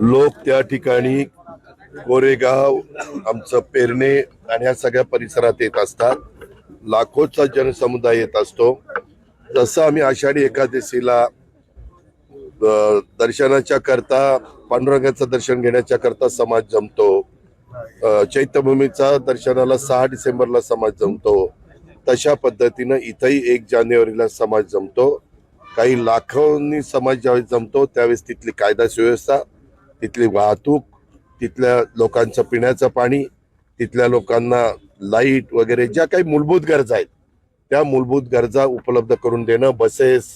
लोक त्या ठिकाणी कोरेगाव आमचं पेरणे आणि ह्या सगळ्या परिसरात येत असतात. लाखोचा जनसमुदाय येत असतो. तसं आम्ही आषाढी एकादशीला दर्शनाच्या करता पांडुरंगाचं दर्शन घेण्याच्या करता समाज जमतो. चैत्यभूमीचा दर्शनाला सहा डिसेंबरला समाज जमतो. तशा पद्धतीनं इथंही एक जानेवारीला समाज जमतो. काही लाखोंनी समाज ज्यावेळेस जमतो त्यावेळेस तिथली कायदा सुव्यवस्था तिथली वाहतूक तिथल्या लोकांचं पिण्याचं पाणी तिथल्या लोकांना लाइट वगैरे ज्या काही मूलभूत गरजा आहेत त्या मूलभूत गरजा उपलब्ध करून देणं बसेस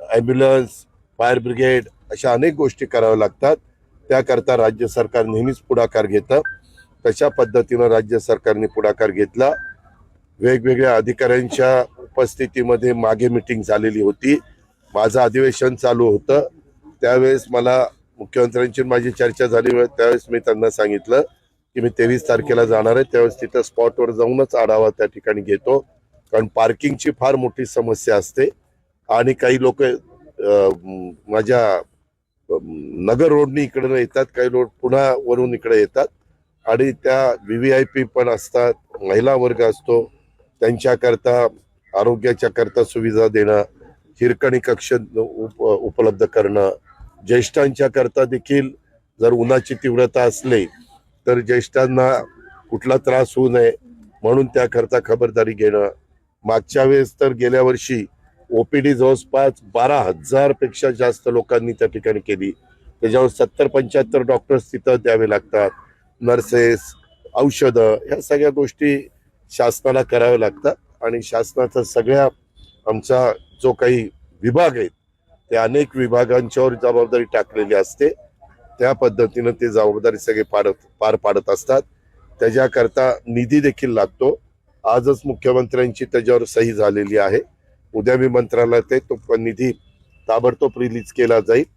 ॲम्ब्युलन्स फायर ब्रिगेड अशा अनेक गोष्टी कराव्या लागतात. त्याकरता राज्य सरकार नेहमीच पुढाकार घेतं. तशा पद्धतीनं राज्य सरकारने पुढाकार घेतला. वेगवेगळ्या अधिकाऱ्यांच्या उपस्थितीमध्ये मागे मिटिंग झालेली होती. माझं अधिवेशन चालू होतं. त्यावेळेस मला मुख्यमंत्र्यांची माझी चर्चा झाली त्यावेळेस मी त्यांना सांगितलं की मी तेवीस तारखेला जाणार आहे. त्यावेळेस तिथं स्पॉटवर जाऊनच आढावा त्या ठिकाणी घेतो. कारण पार्किंगची फार मोठी समस्या असते. आणि काही लोक माझ्या नगर रोडनी इकडनं येतात. काही लोक पुन्हा वरून इकडे येतात. आणि त्या व्ही व्ही आय पी पण असतात. महिला वर्ग असतो. त्यांच्याकरता आरोग्याच्या करता सुविधा देणं हिरकणी कक्ष उप उपलब्ध करणं ज्येष्ठांच्या करता देखील जर उन्हाची तीव्रता असली तर ज्येष्ठांना कुठला त्रास होऊ नये म्हणून त्याकरता खबरदारी घेणं. मागच्या वेळेस तर गेल्या वर्षी ओपीडी जवळपास बारा हजारपेक्षा जास्त लोकांनी त्या ठिकाणी केली. त्याच्यावर सत्तर पंच्याहत्तर डॉक्टर्स तिथं द्यावे लागतात. नर्सेस औषधं ह्या सगळ्या गोष्टी शासनाला कराव्या लागतात. आणि शासनाचा सगळ्या आमचा जो काही विभाग आहेत ते अनेक विभागांच्यावर जबाबदारी टाकलेली असते. त्या पद्धतीनं ते जबाबदारी सगळे पाडत पार पाडत असतात. त्याच्याकरता निधी देखील लागतो. आजच मुख्यमंत्र्यांची त्याच्यावर सही झालेली आहे. उद्या मी मंत्रालयात आहे तो निधी ताबडतोब रिलीज केला जाईल.